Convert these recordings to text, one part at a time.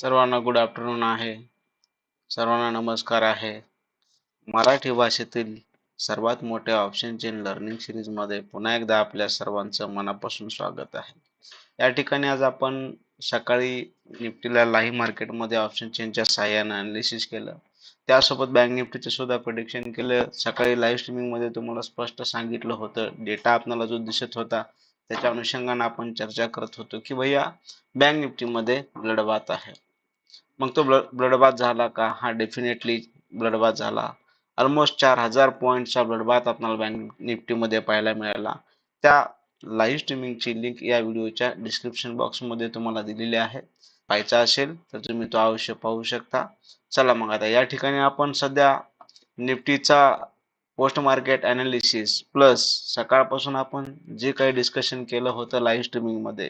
सर्वांना good afternoon आहे. सर्वांना नमस्कार आहे. मराठी भाषेतील सर्वात मोठ्या ऑप्शन चेन लर्निंग सिरीजमध्ये पुन्हा एकदा आपल्या सर्वांचं मनापासून स्वागत आहे. या ठिकाणी आज आपण सकाळी निफ्टीला लाईव्ह मार्केटमध्ये ऑप्शन चेनच्या सहाय्यानं अनालिसिस केलं. त्यासोबत बँक निफ्टीचं सुद्धा प्रिडिक्शन केलं. सकाळी लाईव्ह स्ट्रीमिंगमध्ये तुम्हाला स्पष्ट सांगितलं होतं. डेटा आपल्याला जो दिसत होता त्याच्या अनुषंगाने आपण चर्चा करत होतो की भैया बँक निफ्टीमध्ये लढवात आहे. मग तो ब्लड ब्लडबाथ झाला का? हा डेफिनेटली ब्लडबाथ झाला. ऑलमोस्ट चार हजार पॉईंटचा ब्लडबाथ आपल्याला बँक निफ्टीमध्ये पाहायला मिळाला. त्या लाईव्ह स्ट्रीमिंगची लिंक या व्हिडिओच्या डिस्क्रिप्शन बॉक्समध्ये तुम्हाला दिलेली आहे. पाहायचा असेल तर तुम्ही तो अवश्य पाहू शकता. चला मग आता या ठिकाणी आपण सध्या निफ्टीचा पोस्ट मार्केट अनालिसिस प्लस सकाळपासून आपण जे काही डिस्कशन केलं होतं लाईव्ह स्ट्रीमिंगमध्ये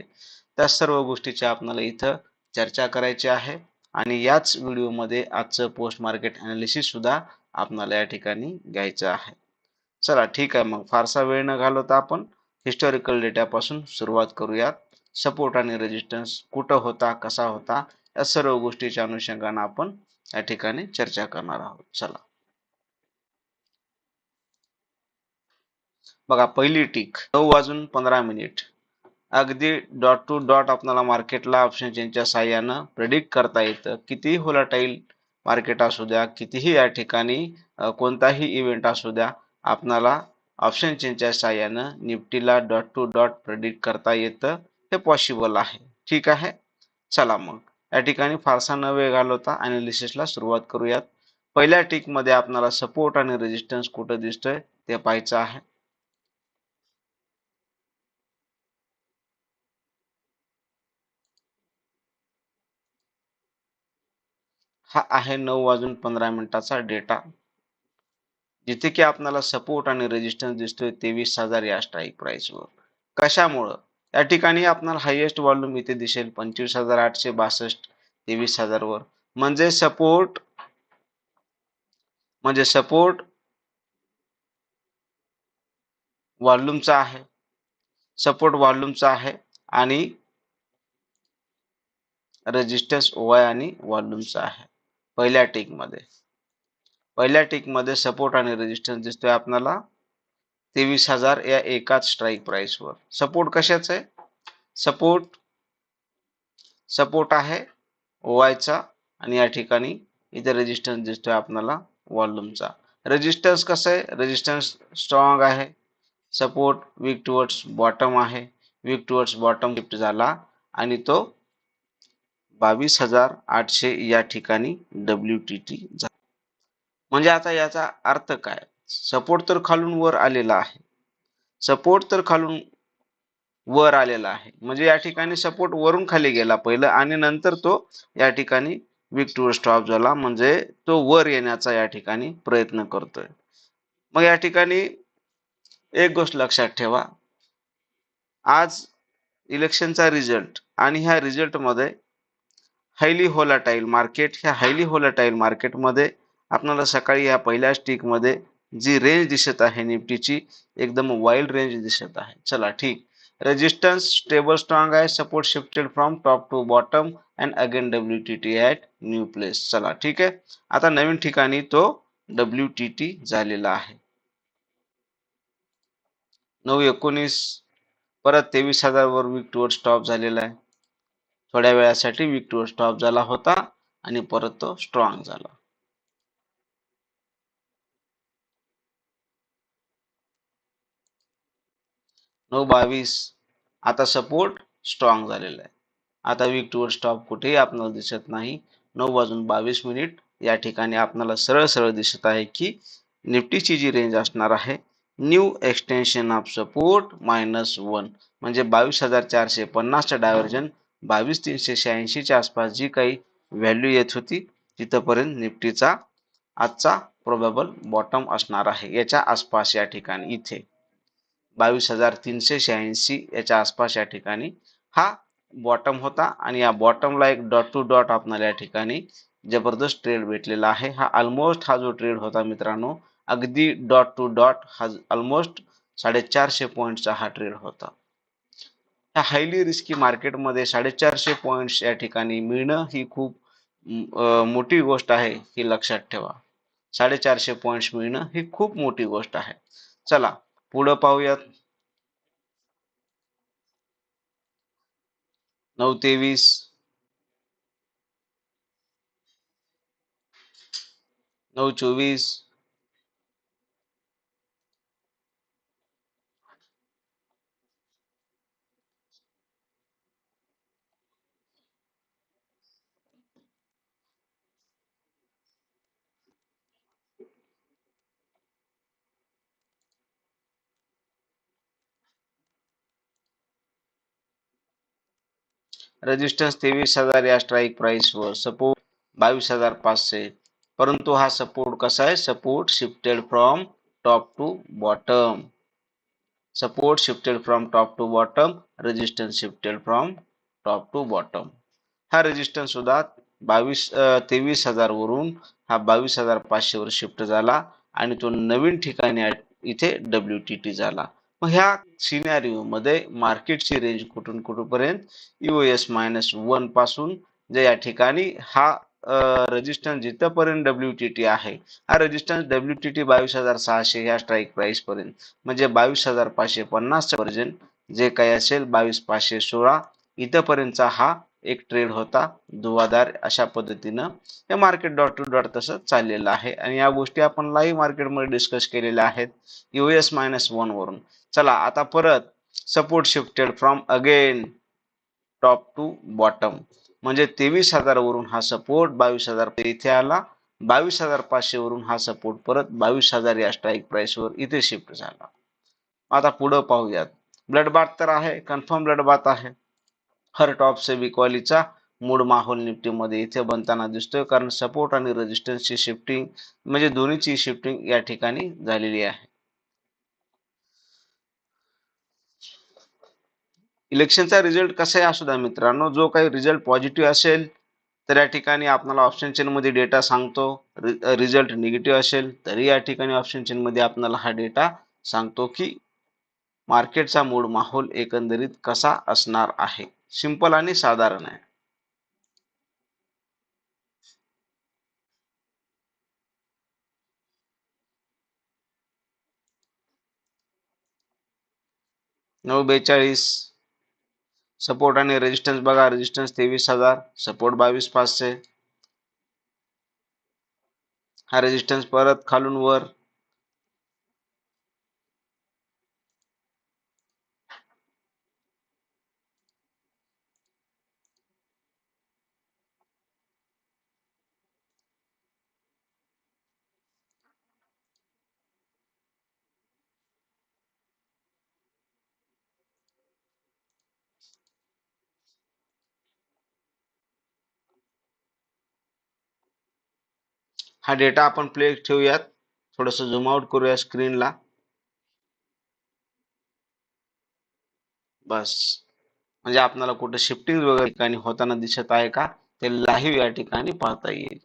त्या सर्व गोष्टीची आपल्याला इथं चर्चा करायची आहे. आणि याच व्हिडिओमध्ये आजचं पोस्ट मार्केट अनालिसिस सुद्धा आपणाला या ठिकाणी घ्यायचं आहे. चला ठीक आहे मग. फारसा वेळ न घालवता आपण हिस्टॉरिकल डेटापासून सुरुवात करूयात. सपोर्ट आणि रेजिस्टन्स कुठं होता कसा होता या सर्व गोष्टीच्या अनुषंगाने आपण या ठिकाणी चर्चा करणार आहोत. चला. बघा पहिली टीक नऊ वाजून पंधरा मिनिट अगदी डॉट टू डॉट आपल्याला मार्केटला ऑप्शन चेनच्या साह्यानं प्रेडिक्ट करता येतं. कितीही होलाटाईल मार्केट असू द्या कितीही या ठिकाणी कोणताही इव्हेंट असू द्या आपणाला ऑप्शन चेनच्या साह्यानं निफ्टीला डॉट टू डॉट प्रेडिक्ट करता येतं. हे पॉसिबल आहे. ठीक आहे? चला मग. या ठिकाणी फारसा न वेळ घालवता अनालिसिसला सुरुवात करूयात. पहिल्या टीकमध्ये आपणाला सपोर्ट आणि रेजिस्टन्स कुठं दिसतोय ते पाहायचं आहे. हा आहे नऊ वाजून पंधरा मिनिटाचा डेटा. जिथे की आपल्याला सपोर्ट आणि रेजिस्टन्स दिसतोय तेवीस हजार या स्ट्राईक प्राइसवर कशामुळं? या ठिकाणी आपल्याला हायेस्ट व्हॉल्यूम इथे दिसेल पंचवीस हजार आठशे बासष्ट तेवीस वर. म्हणजे सपोर्ट म्हणजे सपोर्ट व्हॉल्यूमचा आहे. सपोर्ट व्हॉल्यूमचा आहे आणि रेजिस्टन्स ओवाय आणि व्हॉल्यूमचा आहे. पहिल्या टिकमध्ये पहिल्या टिकमध्ये सपोर्ट आणि रेजिस्टन्स दिसतोय आपल्याला तेवीस हजार या एकाच स्ट्राईक प्राईसवर सपोर्ट कशाच? आहे सपोर्ट सपोर्ट आहे ओवायचा आणि या ठिकाणी इथे रेजिस्टन्स दिसतोय आपल्याला वॉल्यूमचा रेजिस्टन्स कसं आहे? रेजिस्टन्स स्ट्रॉंग आहे. सपोर्ट वीक टुवर्ड्स बॉटम आहे. वीक टुवर्ड्स बॉटम शिफ्ट झाला आणि तो बावीस हजार आठशे या ठिकाणी डब्ल्यू टी टी म्हणजे आता याचा अर्थ काय? सपोर्ट तर खालून वर आलेला आहे. सपोर्ट तर खालून वर आलेला आहे. म्हणजे या ठिकाणी सपोर्ट वरून खाली गेला पहिलं आणि नंतर तो या ठिकाणी विक टू स्टॉप झाला. म्हणजे तो वर येण्याचा या ठिकाणी प्रयत्न करतोय. मग या ठिकाणी एक गोष्ट लक्षात ठेवा. आज इलेक्शनचा रिझल्ट आणि ह्या रिझल्टमध्ये हायली होलाटाईल मार्केट ह्या हायली होलाटाईल मार्केटमध्ये आपल्याला सकाळी या पहिल्या स्टिकमध्ये जी रेंज दिसत आहे निफ्टीची एकदम वाईल्ड रेंज दिसत आहे. चला ठीक. रेजिस्टन्स स्टेबल स्ट्रॉंग आहे. Support shifted from top to bottom and again W T T at new place चला ठीक आहे. आता नवीन ठिकाणी तो डब्ल्यू टी टी झालेला आहे. नऊ एकोणीस परत तेवीस हजार वर वीक टूवर स्टॉप झालेला आहे. थोड्या वेळासाठी वीक स्टॉप झाला होता आणि परत तो स्ट्रॉंग झाला. नऊ बावीस. आता सपोर्ट स्ट्रॉंग झालेला आहे. आता वीक टूवर स्टॉप कुठेही आपल्याला दिसत नाही. नऊ वाजून बावीस मिनिट. या ठिकाणी आपल्याला सरळ सरळ दिसत आहे की निफ्टीची जी रेंज असणार आहे new extension of support minus one म्हणजे बावीस हजार चारशे पन्नासचं डायव्हर्जन बावीस तीनशे शहाऐंशीच्या आसपास जी काही व्हॅल्यू येत होती तिथंपर्यंत निफ्टीचा आजचा प्रोबेबल बॉटम असणार आहे. याच्या आसपास या ठिकाणी इथे. बावीस हजार तीनशे शहाऐंशी याच्या आसपास या ठिकाणी हा बॉटम होता आणि या बॉटमला एक डॉट टू डॉट आपल्याला या ठिकाणी जबरदस्त ट्रेड भेटलेला आहे. हा ऑलमोस्ट हा जो ट्रेड होता मित्रांनो अगदी डॉट टू डॉट हा ऑलमोस्ट साडेचारशे पॉईंटचा हा ट्रेड होता. ह्या हायली रिस्की मार्केटमध्ये साडेचारशे पॉईंट्स या ठिकाणी मिळणं ही खूप मोठी गोष्ट आहे ही लक्षात ठेवा. साडेचारशे पॉईंट्स मिळणं ही खूप मोठी गोष्ट आहे. चला पुढं पाहूयात. नऊ तेवीस नऊ चोवीस. रेजिस्टन्स तेवीस हजार या स्ट्राईक प्राईसवर सपोर्ट बावीस हजार पाचशे. परंतु हा सपोर्ट कसा आहे? Support shifted from top to bottom support shifted from top to bottom resistance shifted from top to bottom हा रेजिस्टन्स सुद्धा बावीस तेवीस हजार वरून हा बावीस हजार पाचशे वर शिफ्ट झाला आणि तो नवीन ठिकाणी इथे डब्ल्यू टी टी झाला. मग ह्या सिनॅरिओ मध्ये मार्केटची रेंज कुठून कुठपर्यंत युएस मायनस वनपासून जे या ठिकाणी हा रजिस्टन्स जिथपर्यंत डब्ल्यू टी टी आहे हा रजिस्टन्स डब्ल्यू टी टी बावीस हजार सहाशे ह्या स्ट्राईक प्राइस पर्यंत. म्हणजे बावीस हजार पाचशे पन्नास पर्यंत जे काही असेल बावीस पाचशे सोळा इथपर्यंतचा हा एक ट्रेड होता दुवादार अशा पद्धतीनं हे मार्केट डॉट टू डॉट तसं चाललेलं आहे. आणि या गोष्टी आपण लाईव्ह मार्केटमध्ये डिस्कस केलेल्या आहेत युएस मायनस वन वरून. चला आता परत support shifted from again top to bottom म्हणजे तेवीस हजार वरून हा सपोर्ट बावीस हजार इथे आला. बावीस हजार पाचशे वरून हा सपोर्ट परत बावीस हजार या स्ट्राईक प्राइस वर इथे शिफ्ट झाला. आता पुढं पाहूयात. ब्लड बाथ तर आहे कन्फर्म ब्लड बाथ आहे. हर टॉप से मूड माहोल निफ्टीमध्ये इथे बनताना दिसतोय कारण सपोर्ट आणि रेजिस्टन्सची शिफ्टिंग म्हणजे दोन्हीची शिफ्टिंग या ठिकाणी झालेली आहे. इलेक्शनचा रिझल्ट कसा आहे असू द्या मित्रांनो जो काही रिझल्ट पॉझिटिव्ह असेल तर या ठिकाणी आपल्याला ऑप्शन चेनमध्ये डेटा सांगतो रिझल्ट निगेटिव्ह असेल तरी या ठिकाणी ऑप्शन चेनमध्ये आपल्याला हा डेटा सांगतो की मार्केटचा मूड माहोल एकंदरीत कसा असणार आहे. सिंपल आणि साधारण आहे. नऊ बेचाळीस. सपोर्ट आणि रेजिस्टन्स बघा रेजिस्टन्स तेवीस हजार सपोर्ट बावीस पाचशे. हा रेजिस्टन्स परत खालून वर. हा डेटा आपण प्ले ठेवूयात. थोडस झूम आउट करूया स्क्रीनला बस. म्हणजे आपल्याला कुठे शिफ्टिंग वगैरे ठिकाणी होताना दिसत आहे का? ते लाईव्ह या ठिकाणी पाहता येईल.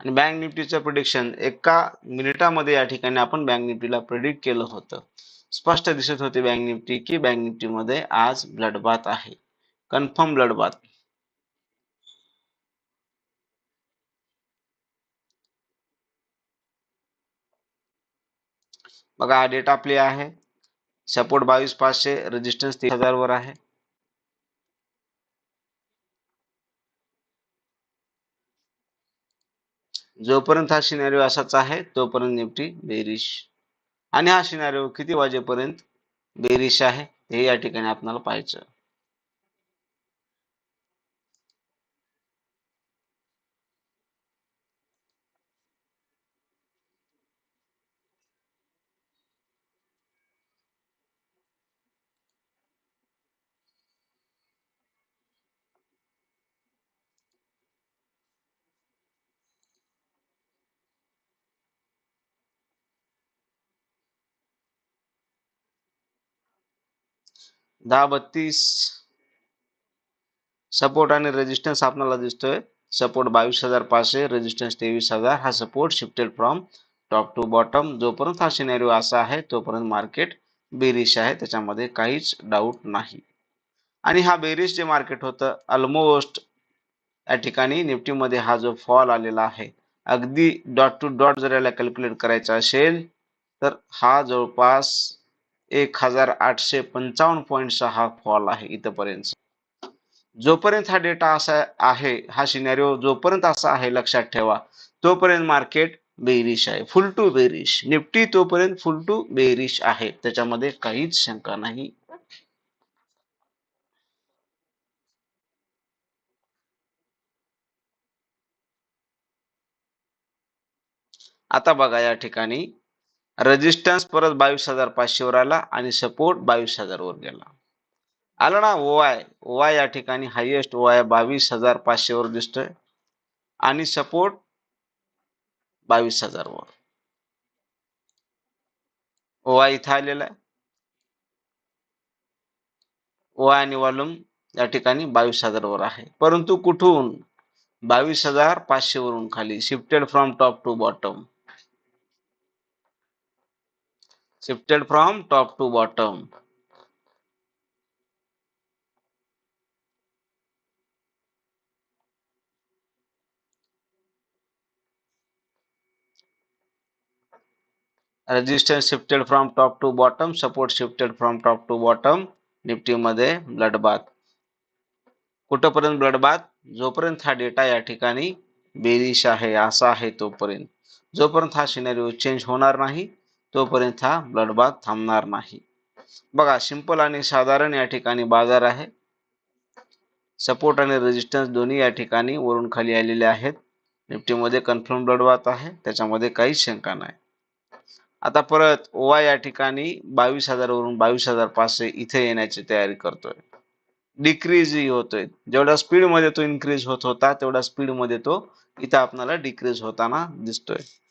आणि बँक निफ्टीचं प्रिडिक्शन एका मिनिटामध्ये या ठिकाणी आपण बँक निफ्टीला प्रिडिक्ट केलं होतं. स्पष्ट दिसत होते बँक निफ्टी की बँक निफ्टी मध्ये आज ब्लडबात आहे. Confirm bloodbath. बघा हा डेटा प्ले आहे. सपोर्ट बावीस पाचशे रेजिस्टन्स तीन हजार वर आहे. जोपर्यंत हा सिनेरिओ असाच आहे तोपर्यंत निफ्टी बेरिश आणि हा सिनारिओ किती वाजेपर्यंत बेरिश आहे हे या ठिकाणी आपल्याला पाहायचं दहा बत्तीस. सपोर्ट आणि रेजिस्टन्स आपल्याला दिसतोय. सपोर्ट बावीस हजार पाचशे रेजिस्टन्स तेवीस हजार. हा support shifted from top to bottom जोपर्यंत हा सिनेरिओ असा आहे तोपर्यंत मार्केट बेरिश आहे. त्याच्यामध्ये काहीच डाऊट नाही. आणि हा बेरिश जे मार्केट होतं ऑलमोस्ट या ठिकाणी निफ्टीमध्ये हा जो फॉल आलेला आहे अगदी डॉट टू डॉट जर याला कॅल्क्युलेट करायचा असेल तर हा जवळपास एक हजार आठशे पंचावन्न पॉईंटचा हा फॉल आहे इथपर्यंत. जोपर्यंत हा डेटा असा आहे हा सिनेरिओ जोपर्यंत असा आहे लक्षात ठेवा तोपर्यंत मार्केट बेरिश आहे. फुल टू बेरिश निफ्टी तोपर्यंत फुल टू बेरिश आहे. त्याच्यामध्ये काहीच शंका नाही. आता बघा या ठिकाणी. रेजिस्टन्स परत बावीस हजार पाचशेवर आला आणि सपोर्ट बावीस हजार वर गेला. आला ना ओआय ओआय या ठिकाणी हायेस्ट ओ आय बावीस हजार पाचशेवर दिसतोय. आणि सपोर्ट बावीस हजार वर आय इथं आलेला आहे. ओआय आणि वॉल्यूम या ठिकाणी बावीस हजार वर आहे. परंतु कुठून? बावीस हजार पाचशे वरून खाली. Shifted from top to bottom shifted from top to bottom resistance shifted from top to bottom support shifted from top to bottom निफ्टीमध्ये ब्लडबाथ कुठंपर्यंत ब्लडबाथ जोपर्यंत हा डेटा या ठिकाणी बेरिश आहे असा आहे तोपर्यंत. जोपर्यंत हा सिनेरिओ चेंज होणार नाही तोपर्यंत हा ब्लडबाथ थांबणार नाही. बघा सिंपल आणि साधारण या ठिकाणी बाजार आहे. सपोर्ट आणि रेजिस्टन्स दोन्ही या ठिकाणी वरून खाली आलेले आहेत. निफ्टीमध्ये कन्फर्म ब्लडबाथ आहे त्याच्यामध्ये काहीच शंका नाही. आता परत ओवा या ठिकाणी बावीस हजारवरून बावीस हजार पाचशे इथे येण्याची तयारी करतोय. डिक्रीजही होतोय. जेवढ्या स्पीडमध्ये तो इन्क्रीज होत होता तेवढ्या स्पीडमध्ये तो इथं आपल्याला डिक्रीज होताना दिसतोय.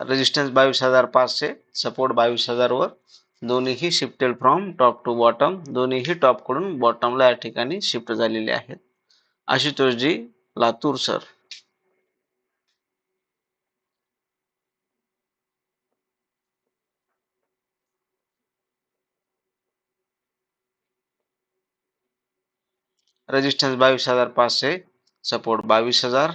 रेजिस्टन्स बावीस हजार पाचशे सपोर्ट बावीस हजार वर दोन्हीही shifted from top to bottom दोन्हीही टॉपकडून बॉटमला या ठिकाणी शिफ्ट झालेले आहेत. आशुतोषजी लातूर सर रेजिस्टन्स बावीस हजार पाचशे सपोर्ट बावीस हजार.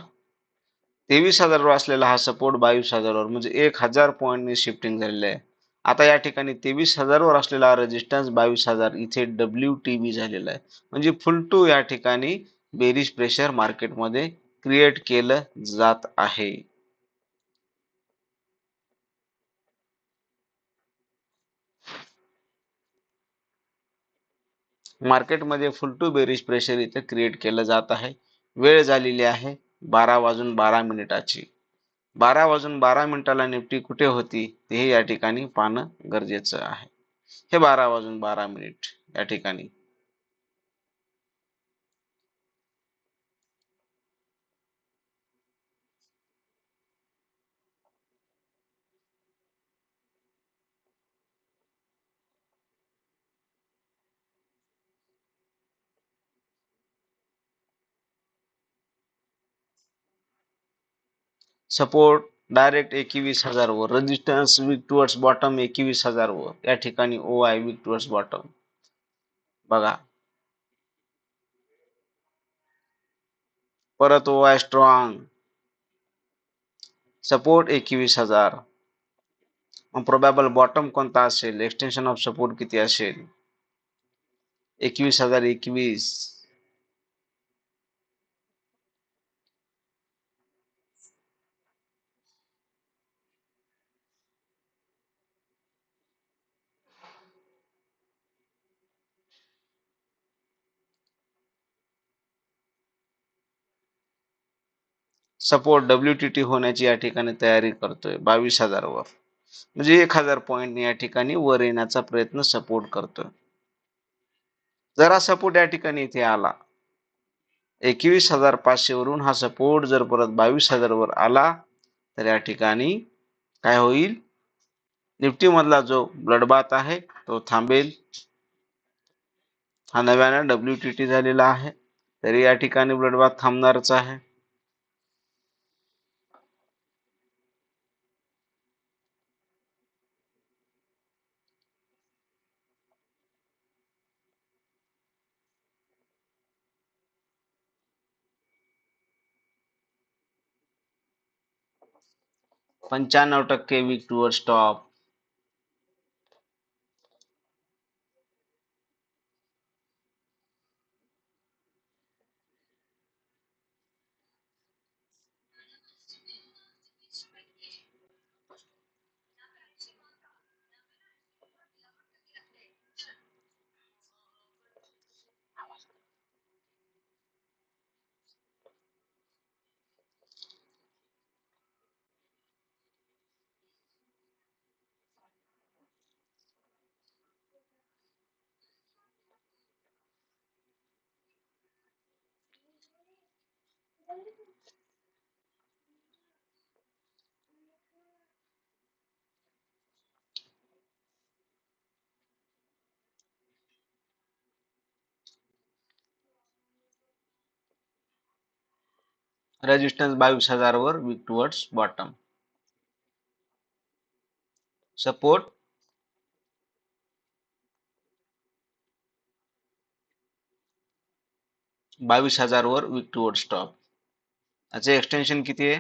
तेवीस हजारवर असलेला हा सपोर्ट बावीस हजारवर म्हणजे एक हजार पॉईंटने शिफ्टिंग झालेलं आहे. आता या ठिकाणी तेवीस हजारवर असलेला रेजिस्टन्स बावीस हजार इथे डब्ल्यू टी बी झालेला आहे. म्हणजे फुल टू या ठिकाणी बेरिश प्रेशर मार्केटमध्ये क्रिएट केलं जात आहे. मार्केटमध्ये फुल टू बेरिश प्रेशर इथे क्रिएट केलं जात आहे. वेळ झालेली आहे. बारा वाजून बारा मिनिटाची. बारा वाजून बारा मिनिटाला निफ्टी कुठे होती हे या ठिकाणी पाहणं गरजेचं आहे. हे बारा वाजून बारा मिनिट या ठिकाणी. सपोर्ट डायरेक्ट एकवीस हजार वर रेजिस्टन्स विक टुवर्ड्स बॉटम एकवीस हजार वर या ठिकाणी O I weak towards bottom बघा. परत ओ आय स्ट्रॉंग सपोर्ट एकवीस हजार. प्रोबॅबल बॉटम कोणता असेल? एक्सटेन्शन ऑफ सपोर्ट किती असेल? एकवीस हजार एकवीस. सपोर्ट डब्ल्यू टी टी होण्याची या ठिकाणी तयारी करतोय बावीस हजार वर म्हणजे एक हजार पॉईंट या ठिकाणी वर येण्याचा प्रयत्न सपोर्ट करतोय. जरा सपोर्ट या ठिकाणी इथे आला. एकवीस हजार पाचशे वरून हा सपोर्ट जर परत बावीस हजार वर आला तर या ठिकाणी काय होईल? निफ्टी मधला जो ब्लडबात आहे तो थांबेल. हा नव्यानं डब्ल्यू टी टी झालेला आहे. तरी या ठिकाणी ब्लडबात थांबणारच आहे. पंच्याण्णव टक्के weak toward स्टॉप रेजिस्टन्स बावीस हजार वर वीक टुवर्ड्स बॉटम सपोर्ट बावीस हजार वर वीक टुवर्ड स्टॉप याचे एक्सटेन्शन किती आहे?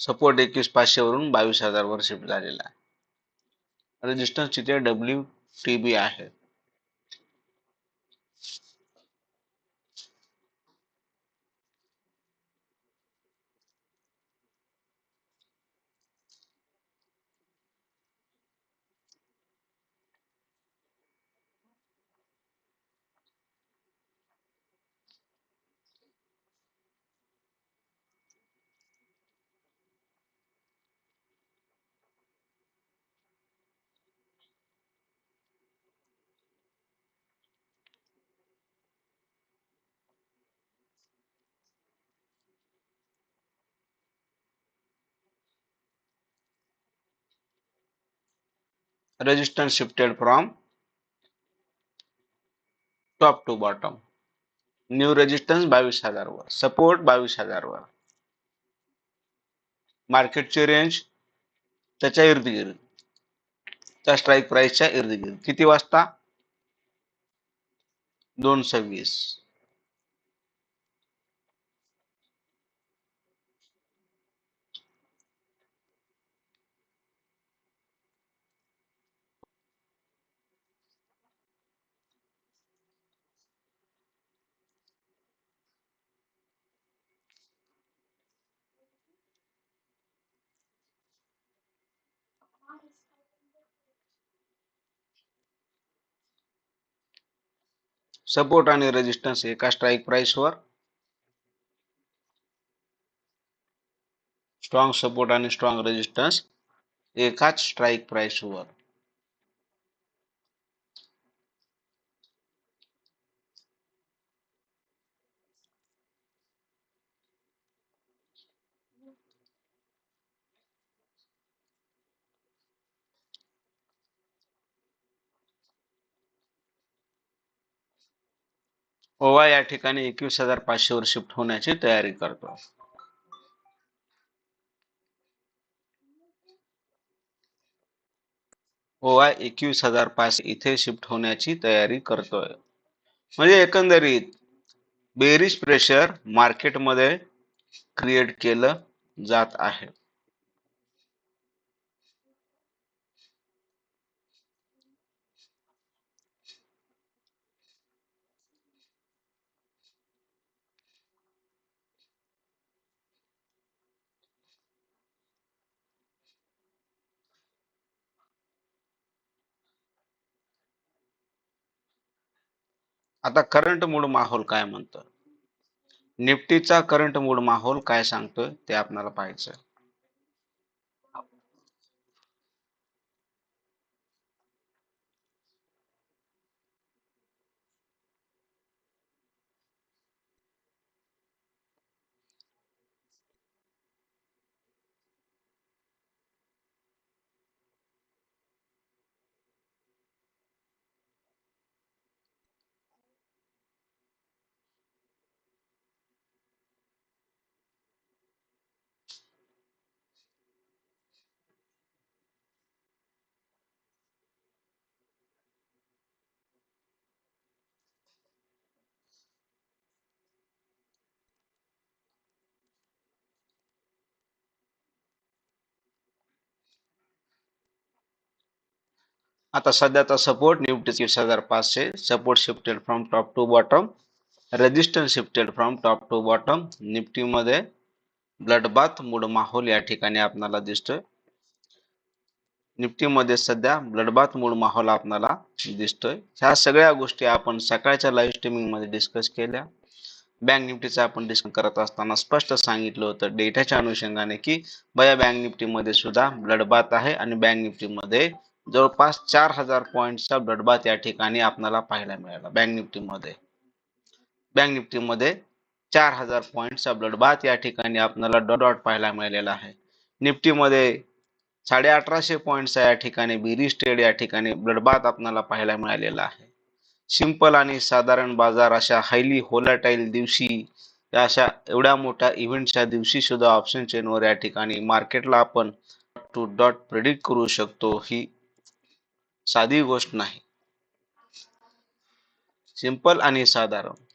सपोर्ट एकवीस पाचशेवरून बावीस हजार वर शिफ्ट झालेला आहे. रेजिस्टन्स तिथे डब्ल्यू टी बी आहे. Resistance shifted from top to bottom new resistance बावीस हजार वर सपोर्ट बावीस हजार वर मार्केटची रेंज त्याच्या इर्द त्या स्ट्राईक प्राईसच्या इर्द किती वाजता? दोन सव्वीस सपोर्ट आणि रेजिस्टन्स एका स्ट्राईक प्राइसवर स्ट्रॉंग सपोर्ट आणि स्ट्रॉंग रेजिस्टन्स एकाच स्ट्राईक प्राइसवर ओवा या ठिकाणी एकवीस हजार पाचशे वर शिफ्ट होण्याची तयारी करतो. ओवा एकवीस हजार पाचशे इथे शिफ्ट होण्याची तयारी करतोय. म्हणजे एकंदरीत बेरीज प्रेशर मार्केटमध्ये क्रिएट केलं जात आहे. आता करंट मूड माहोल काय म्हणतो? निफ्टीचा करंट मूड माहोल काय सांगतोय? ते आपल्याला पाहायचं आता सध्याचा सपोर्ट निफ्टी तीस हजार पाचशे support shifted from top to bottom resistance shifted from top to bottom निफ्टीमध्ये ब्लडबाथ मूड माहोल या ठिकाणी आपल्याला दिसतोय. निफ्टीमध्ये सध्या ब्लडबाथ मूड माहोल आपल्याला दिसतोय. ह्या सगळ्या गोष्टी आपण सकाळच्या लाईव्ह स्ट्रीमिंगमध्ये डिस्कस केल्या. बँक निफ्टीचा आपण डिस्कस करत असताना स्पष्ट सांगितलं होतं डेटाच्या अनुषंगाने की बया बँक निफ्टीमध्ये सुद्धा ब्लडबाथ आहे आणि बँक निफ्टीमध्ये जवळपास चार हजार पॉईंटचा ब्लडबाथ या ठिकाणी आपल्याला पाहायला मिळाला. बँक निफ्टीमध्ये बँक निफ्टीमध्ये चार हजार पॉईंटचा ब्लडबाथ या ठिकाणी आपल्याला डॉट डॉट पाहायला मिळालेला आहे. निफ्टीमध्ये साडे अठराशे पॉईंटचा या ठिकाणी बिरीज ट्रेड या ठिकाणी ब्लडबाथ आपल्याला पाहायला मिळालेला आहे. सिंपल आणि साधारण बाजार अशा हायली होलाटाईल दिवशी या अशा एवढ्या मोठ्या इव्हेंटच्या दिवशी सुद्धा ऑप्शन चेनवर या ठिकाणी मार्केटला आपण टू डॉट प्रेडिक्ट करू शकतो. ही साधी गोष्ट नाही. सिंपल आणि साधारण.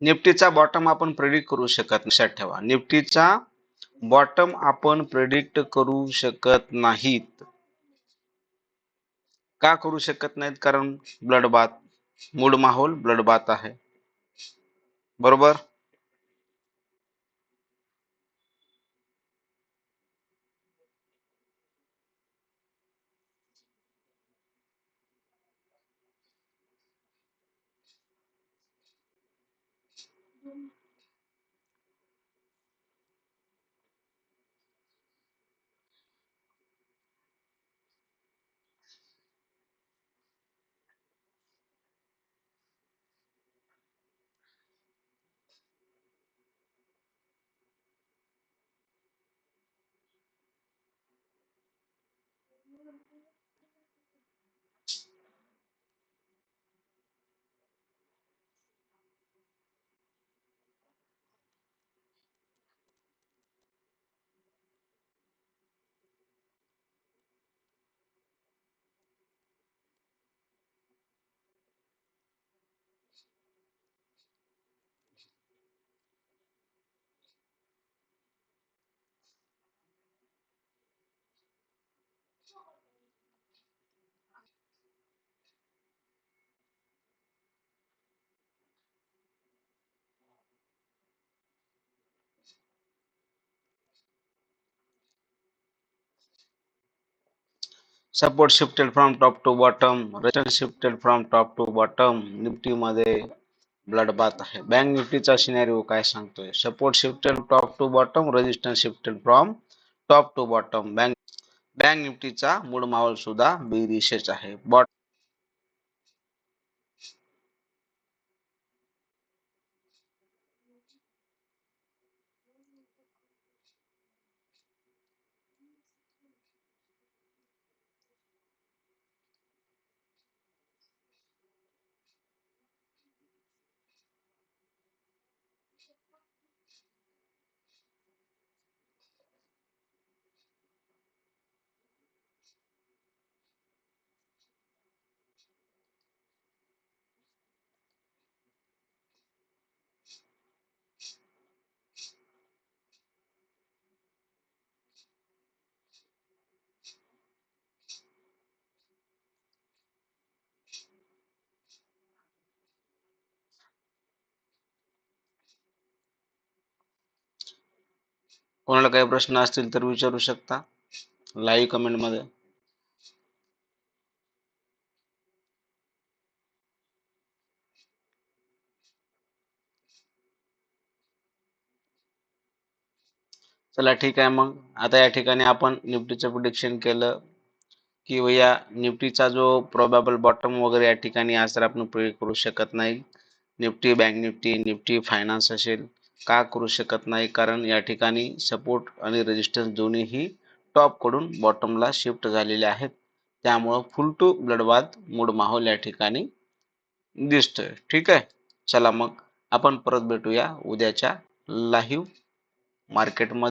निफ्टीचा बॉटम आपण प्रेडिक्ट करू शकत लक्षात ठेवा. निफ्टीचा बॉटम आपण प्रेडिक्ट करू शकत नाहीत. का करू शकत नाहीत? कारण ब्लड बाथ मूड माहोल ब्लड बाथ आहे. बरोबर? Support shifted from top to bottom return shifted from top to bottom Nifty मध्ये ब्लड बाथ आहे. बँक निफ्टीचा सिनेरिओ काय सांगतोय? Support shifted top to bottom resistance shifted from top to bottom bank bank निफ्टीचा मूळ माहोल सुद्धा बेरिशच आहे. बॉट कोणाला काही प्रश्न असतील तर विचारू शकता. लाईव्ह कमेंटमध्ये चला ठीक आहे मग. आता या ठिकाणी आपण निफ्टीचं प्रिडिक्शन केलं की या निफ्टीचा जो प्रोबॅबल बॉटम वगैरे या ठिकाणी आज तर आपण प्रिडिक्ट करू शकत नाही. Nifty bank Nifty Nifty finance असेल. का करू शकत नाही? कारण या ठिकाणी सपोर्ट आणि रेजिस्टन्स दोन्हीही टॉपकडून बॉटमला शिफ्ट झालेले आहेत. त्यामुळं फुल टू ब्लडबाद मूड माहोल या ठिकाणी दिसतोय. ठीक आहे? चला मग आपण परत भेटूया उद्याच्या लाईव्ह मार्केटमध्ये